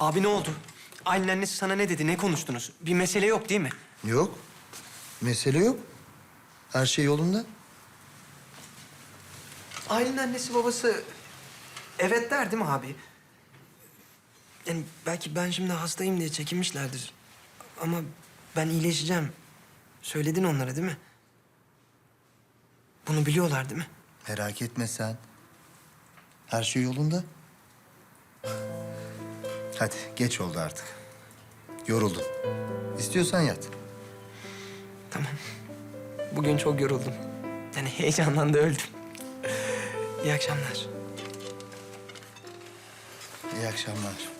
Abi ne oldu? Aylin annesi sana ne dedi? Ne konuştunuz? Bir mesele yok değil mi? Yok. Mesele yok. Her şey yolunda. Aylin annesi babası evet der değil mi abi? Yani belki ben şimdi hastayım diye çekinmişlerdir. Ama ben iyileşeceğim. Söyledin onlara değil mi? Bunu biliyorlar değil mi? Merak etme sen. Her şey yolunda. Hadi geç oldu artık. Yoruldun. İstiyorsan yat. Tamam. Bugün çok yoruldum. Yani heyecandan da öldüm. İyi akşamlar. İyi akşamlar.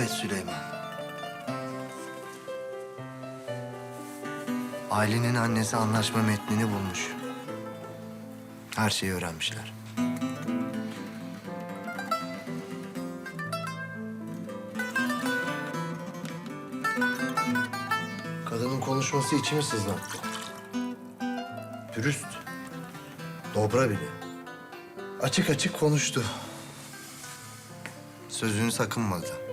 Evet Süleyman. Ailenin annesi anlaşma metnini bulmuş. Her şeyi öğrenmişler. Kadının konuşması içimi sızlattı. Dürüst. Dobra bile. Açık açık konuştu. Sözünü sakınmadı.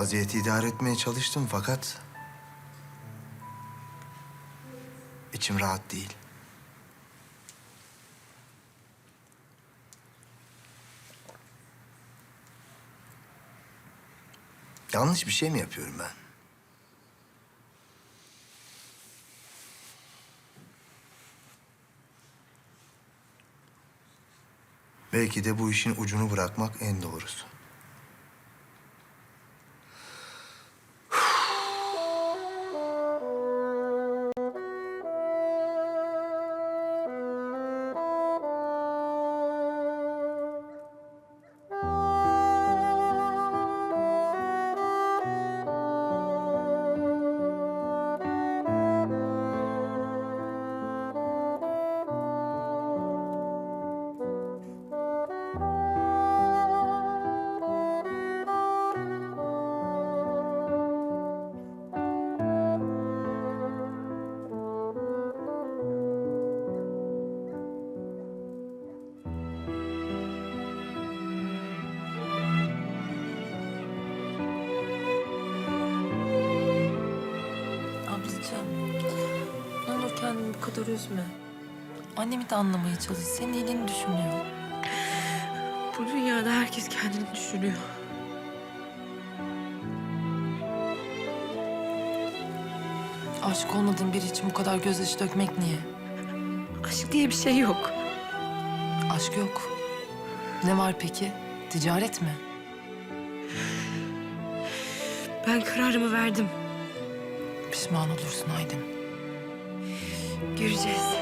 Vaziyeti idare etmeye çalıştım fakat... ...içim rahat değil. Yanlış bir şey mi yapıyorum ben? Belki de bu işin ucunu bırakmak en doğrusu. Kadar üzme. Annemi de anlamaya çalış. Senin iyiliğini düşünüyor. Bu dünyada herkes kendini düşünüyor. Aşık olmadığın biri için bu kadar gözyaşı dökmek niye? Aşk diye bir şey yok. Aşk yok. Ne var peki? Ticaret mi? Ben kararımı verdim. Pişman olursun Aydın. Göreceğiz.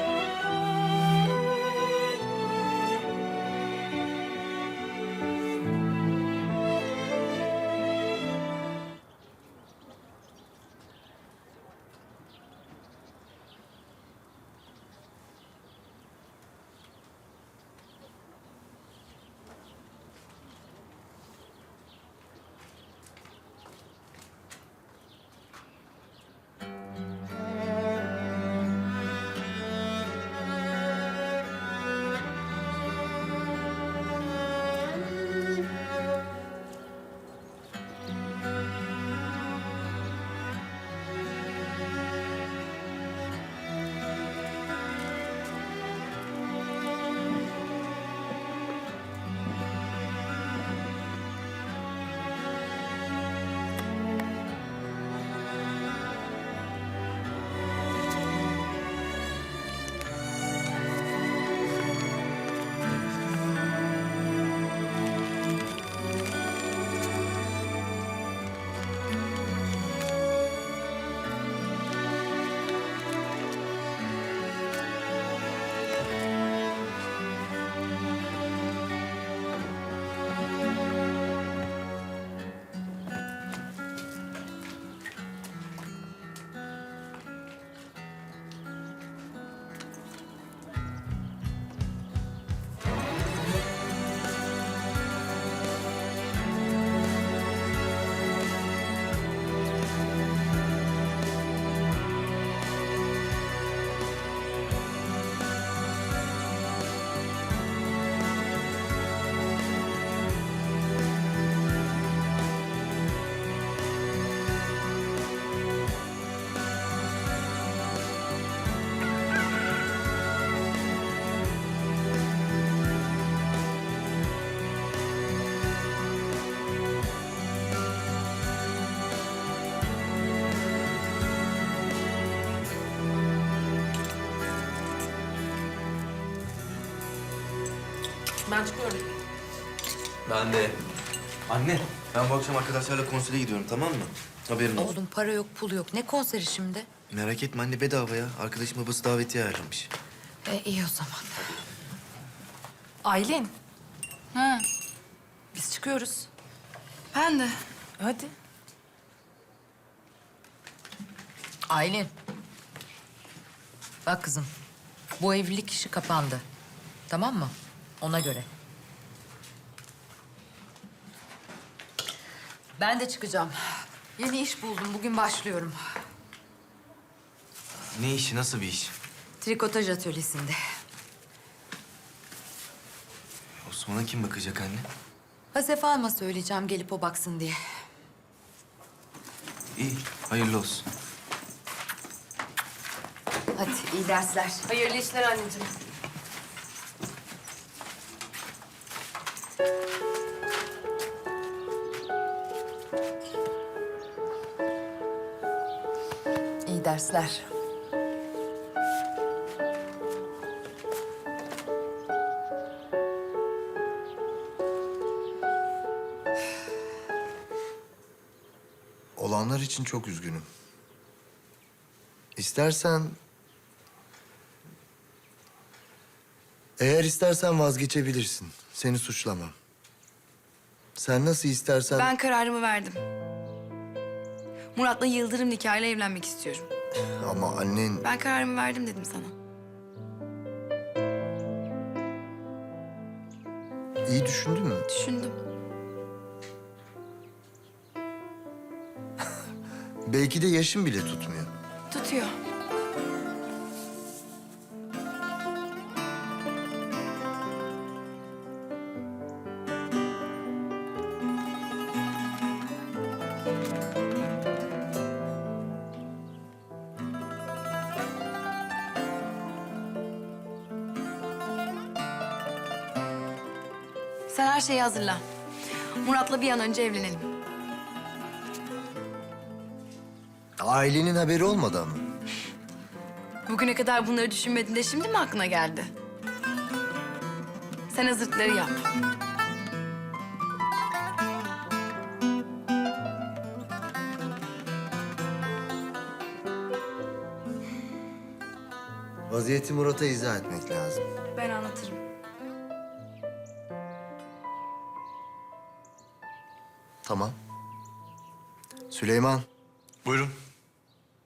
Ben çıkıyorum. Ben de. Anne, ben bu akşam arkadaşlarla konsere gidiyorum tamam mı? Haberin olsun. Oğlum para yok, pul yok. Ne konseri şimdi? Merak etme anne bedava ya. Arkadaşım babası davetiye ayarlamış. E, iyi o zaman. Aylin, Ha, biz çıkıyoruz. ben de. Hadi. Aylin. Bak kızım, bu evlilik işi kapandı. Tamam mı? Ona göre. Ben de çıkacağım. Yeni iş buldum. Bugün başlıyorum. Ne işi, nasıl bir iş? Trikotaj atölyesinde. Osman'a kim bakacak anne? Hasef alma söyleyeceğim gelip o baksın diye. İyi, hayırlı olsun. Hadi iyi dersler. Hayırlı işler anneciğim. Dersler. Olanlar için çok üzgünüm. İstersen... Eğer istersen vazgeçebilirsin. Seni suçlamam. Sen nasıl istersen... Ben kararımı verdim. Murat'la Yıldırım nikahıyla evlenmek istiyorum. Ama annen... Ben kararımı verdim dedim sana. iyi düşündün mü? Düşündüm. Belki de yaşın bile tutmuyor. Tutuyor. Sen her şeyi hazırla. Murat'la bir an önce evlenelim. Ailenin haberi olmadan mı? Bugüne kadar bunları düşünmedin de şimdi mi aklına geldi? Sen hazırlıkları yap. Vaziyeti Murat'a izah etmek lazım. Ben anlatırım. Tamam. Süleyman, Buyurun.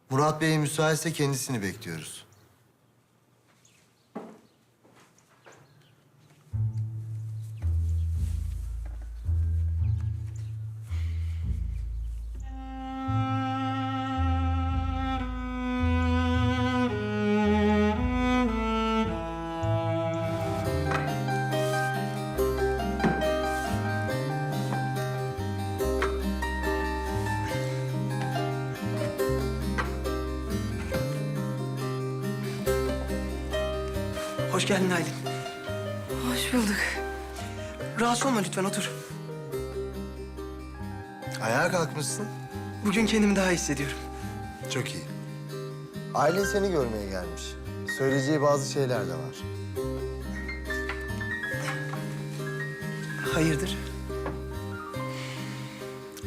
Murat Bey müsaitse kendisini bekliyoruz. Hoş geldin Aylin. Hoş bulduk. Rahatsız olma lütfen otur. Ayağa kalkmışsın. Bugün kendimi daha iyi hissediyorum. Çok iyi. Aylin seni görmeye gelmiş. Söyleyeceği bazı şeyler de var. Hayırdır?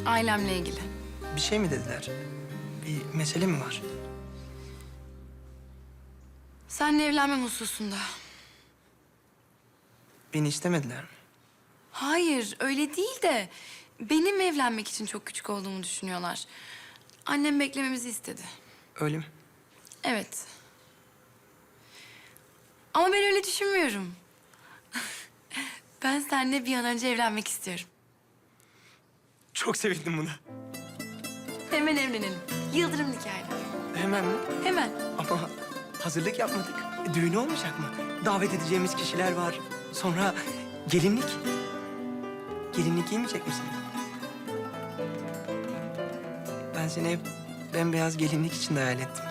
Ailemle ilgili. Bir şey mi dediler? Bir mesele mi var? Seninle evlenmem hususunda. Beni istemediler mi? Hayır, öyle değil de... ...benim evlenmek için çok küçük olduğumu düşünüyorlar. Annem beklememizi istedi. Öyle mi? Evet. Ama ben öyle düşünmüyorum. ben seninle bir an önce evlenmek istiyorum. Çok sevindim buna. Hemen evlenelim. Yıldırım nikahıyla. Hemen mi? Hemen. Ama hazırlık yapmadık. E, Düğünü olmayacak mı? Davet edeceğimiz kişiler var. Sonra gelinlik. Gelinlik giymeyecek misin? Ben seni hep bembeyaz gelinlik içinde hayal ettim.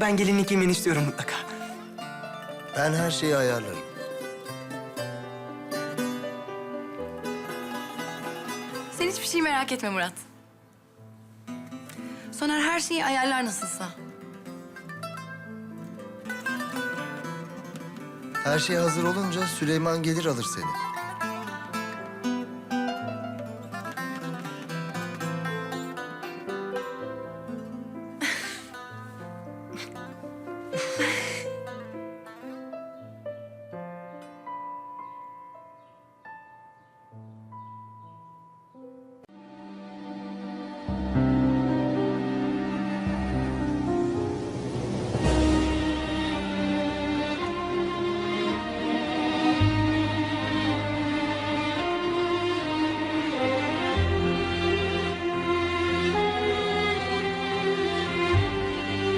Ben gelinlik giymeni istiyorum mutlaka. Ben her şeyi ayarlarım. Sen hiçbir şey merak etme Murat. Soner her şeyi ayarlar nasılsa. Her şey hazır olunca Süleyman gelir alır seni.